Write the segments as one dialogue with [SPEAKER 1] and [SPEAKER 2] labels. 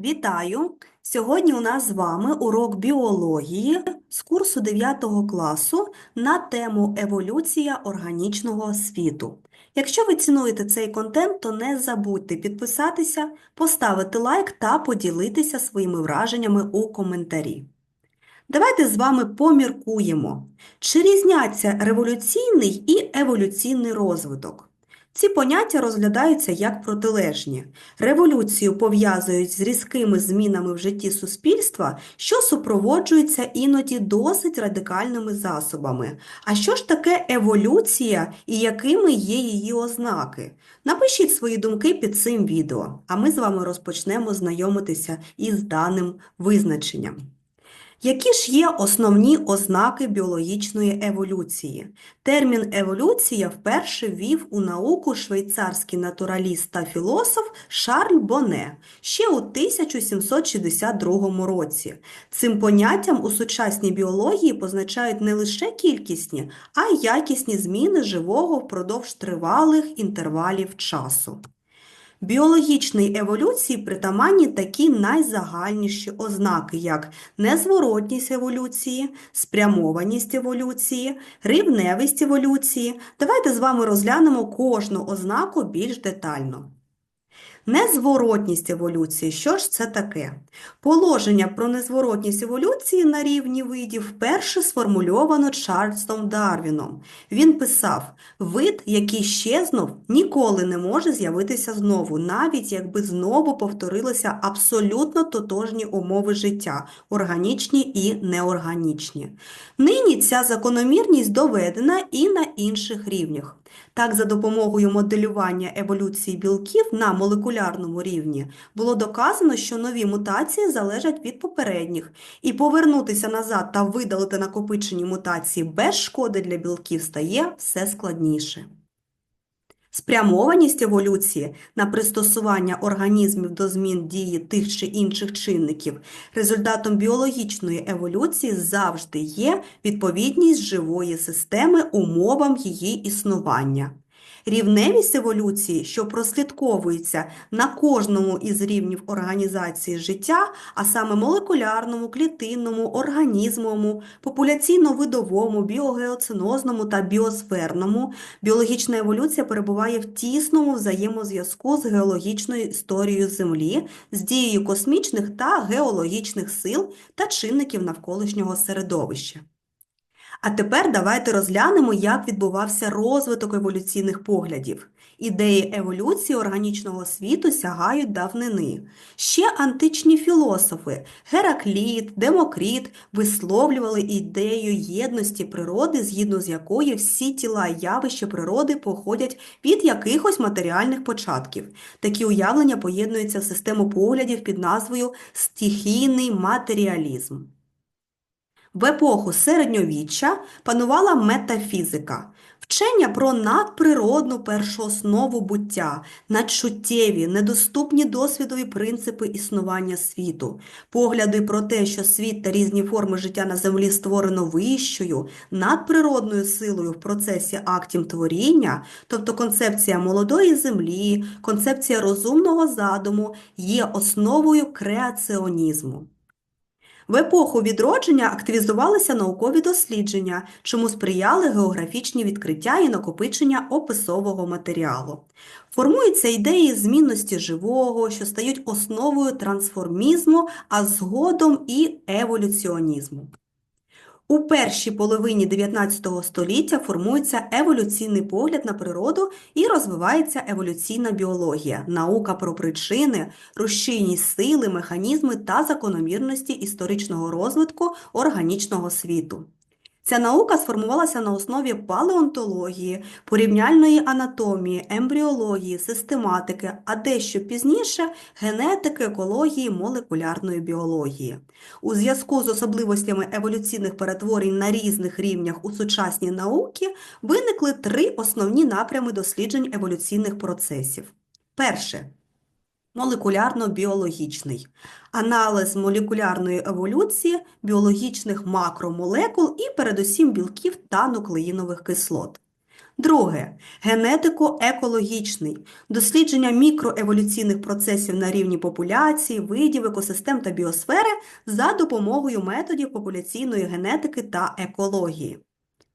[SPEAKER 1] Вітаю! Сьогодні у нас з вами урок біології з курсу 9 класу на тему Еволюція органічного світу. Якщо ви цінуєте цей контент, то не забудьте підписатися, поставити лайк та поділитися своїми враженнями у коментарі. Давайте з вами поміркуємо, чи різняться революційний і еволюційний розвиток. Ці поняття розглядаються як протилежні. Революцію пов'язують з різкими змінами в житті суспільства, що супроводжуються іноді досить радикальними засобами. А що ж таке еволюція і якими є її ознаки? Напишіть свої думки під цим відео, а ми з вами розпочнемо знайомитися із даним визначенням. Які ж є основні ознаки біологічної еволюції? Термін еволюція вперше ввів у науку швейцарський натураліст та філософ Шарль Боне ще у 1762 році. Цим поняттям у сучасній біології позначають не лише кількісні, а й якісні зміни живого впродовж тривалих інтервалів часу. Біологічній еволюції притаманні такі найзагальніші ознаки, як незворотність еволюції, спрямованість еволюції, рівневість еволюції. Давайте з вами розглянемо кожну ознаку більш детально. Незворотність еволюції. Що ж це таке? Положення про незворотність еволюції на рівні видів вперше сформульовано Чарльзом Дарвіном. Він писав: вид, який щезнув, ніколи не може з'явитися знову, навіть якби знову повторилися абсолютно тотожні умови життя, органічні і неорганічні. Нині ця закономірність доведена і на інших рівнях. Так, за допомогою моделювання еволюції білків на молекулярному рівні було доказано, що нові мутації залежать від попередніх, і повернутися назад та видалити накопичені мутації без шкоди для білків стає все складніше. Спрямованість еволюції на пристосування організмів до змін дії тих чи інших чинників результатом біологічної еволюції завжди є відповідність живої системи умовам її існування. Рівневість еволюції, що прослідковується на кожному із рівнів організації життя, а саме молекулярному, клітинному, організмовому, популяційно-видовому, біогеоцинозному та біосферному, біологічна еволюція перебуває в тісному взаємозв'язку з геологічною історією Землі, з дією космічних та геологічних сил та чинників навколишнього середовища. А тепер давайте розглянемо, як відбувався розвиток еволюційних поглядів. Ідеї еволюції органічного світу сягають давнини. Ще античні філософи Геракліт, Демокріт висловлювали ідею єдності природи, згідно з якою всі тіла і явища природи походять від якихось матеріальних початків. Такі уявлення поєднуються в систему поглядів під назвою стихійний матеріалізм. В епоху середньовіччя панувала метафізика, вчення про надприродну першооснову буття, надчуттєві, недоступні досвідові принципи існування світу, погляди про те, що світ та різні форми життя на землі створено вищою, надприродною силою в процесі актів творіння, тобто концепція молодої землі, концепція розумного задуму є основою креаціонізму. В епоху відродження активізувалися наукові дослідження, чому сприяли географічні відкриття і накопичення описового матеріалу. Формуються ідеї змінності живого, що стають основою трансформізму, а згодом і еволюціонізму. У першій половині 19 століття формується еволюційний погляд на природу і розвивається еволюційна біологія, наука про причини, розчинні сили, механізми та закономірності історичного розвитку органічного світу. Ця наука сформувалася на основі палеонтології, порівняльної анатомії, ембріології, систематики, а дещо пізніше генетики, екології, молекулярної біології. У зв'язку з особливостями еволюційних перетворень на різних рівнях у сучасній науці виникли три основні напрями досліджень еволюційних процесів. Перше молекулярно-біологічний, аналіз молекулярної еволюції біологічних макромолекул і передусім білків та нуклеїнових кислот. Друге генетико-екологічний дослідження мікроеволюційних процесів на рівні популяції, видів, екосистем та біосфери за допомогою методів популяційної генетики та екології.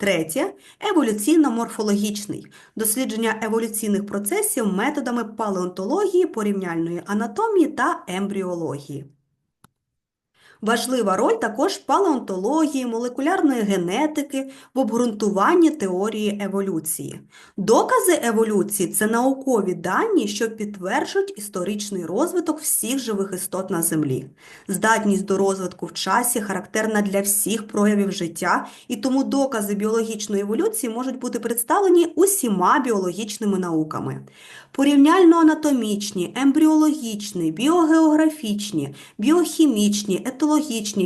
[SPEAKER 1] Третє еволюційно-морфологічний дослідження еволюційних процесів методами палеонтології, порівняльної анатомії та ембріології. Важлива роль також палеонтології, молекулярної генетики в обґрунтуванні теорії еволюції. Докази еволюції це наукові дані, що підтверджують історичний розвиток всіх живих істот на Землі. Здатність до розвитку в часі характерна для всіх проявів життя, і тому докази біологічної еволюції можуть бути представлені усіма біологічними науками. Порівняльно-анатомічні, ембріологічні, біогеографічні, біохімічні, етологічні,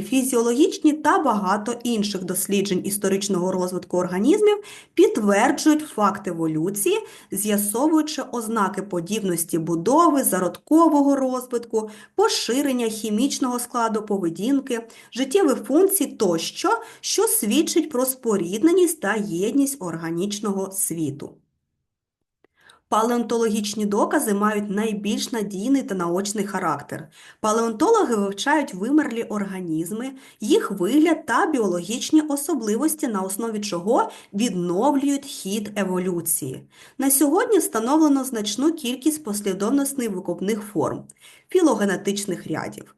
[SPEAKER 1] фізіологічні та багато інших досліджень історичного розвитку організмів підтверджують факт еволюції, з'ясовуючи ознаки подібності будови, зародкового розвитку, поширення хімічного складу поведінки, життєвих функцій тощо, що свідчить про спорідненість та єдність органічного світу. Палеонтологічні докази мають найбільш надійний та наочний характер. Палеонтологи вивчають вимерлі організми, їх вигляд та біологічні особливості, на основі чого відновлюють хід еволюції. На сьогодні встановлено значну кількість послідовностей викопних форм, філогенетичних рядів.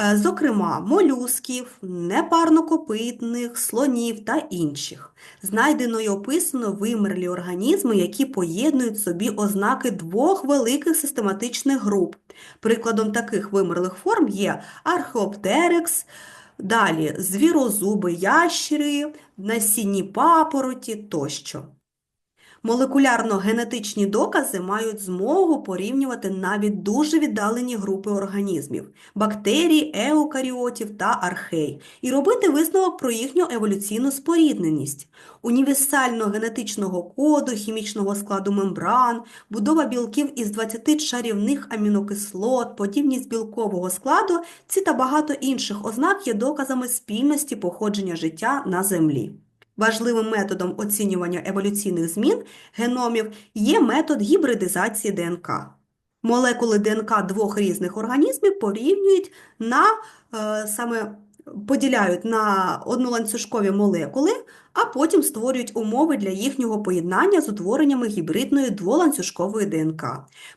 [SPEAKER 1] Е, Зокрема, молюсків, непарнокопитних, слонів та інших. Знайдено і описано вимерлі організми, які поєднують собі ознаки двох великих систематичних груп. Прикладом таких вимерлих форм є археоптерекс, далі звірозуби ящери, насінні папороті тощо. Молекулярно-генетичні докази мають змогу порівнювати навіть дуже віддалені групи організмів бактерій, еукаріотів та архей, і робити висновок про їхню еволюційну спорідненість. Універсально-генетичного коду, хімічного складу мембран, будова білків із 20 чарівних амінокислот, подібність білкового складу, ці та багато інших ознак є доказами спільності походження життя на Землі. Важливим методом оцінювання еволюційних змін геномів є метод гібридизації ДНК. Молекули ДНК двох різних організмів порівнюють на е, саме поділяють на одноланцюжкові молекули, а потім створюють умови для їхнього поєднання з утвореннями гібридної дволанцюжкової ДНК.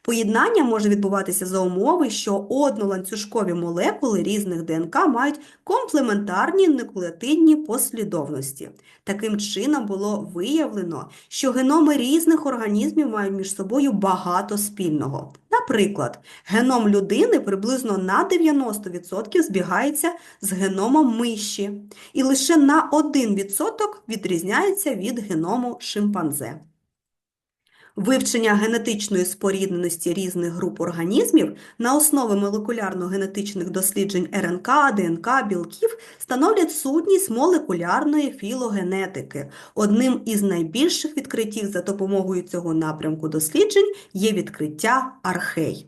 [SPEAKER 1] Поєднання може відбуватися за умови, що одноланцюжкові молекули різних ДНК мають комплементарні нуклеотидні послідовності. Таким чином було виявлено, що геноми різних організмів мають між собою багато спільного. Наприклад, геном людини приблизно на 90% збігається з геномом миші, і лише на 1% відрізняється від геному шимпанзе. Вивчення генетичної спорідненості різних груп організмів на основі молекулярно-генетичних досліджень РНК, ДНК, білків становлять сутність молекулярної філогенетики. Одним із найбільших відкриттів за допомогою цього напрямку досліджень є відкриття архей.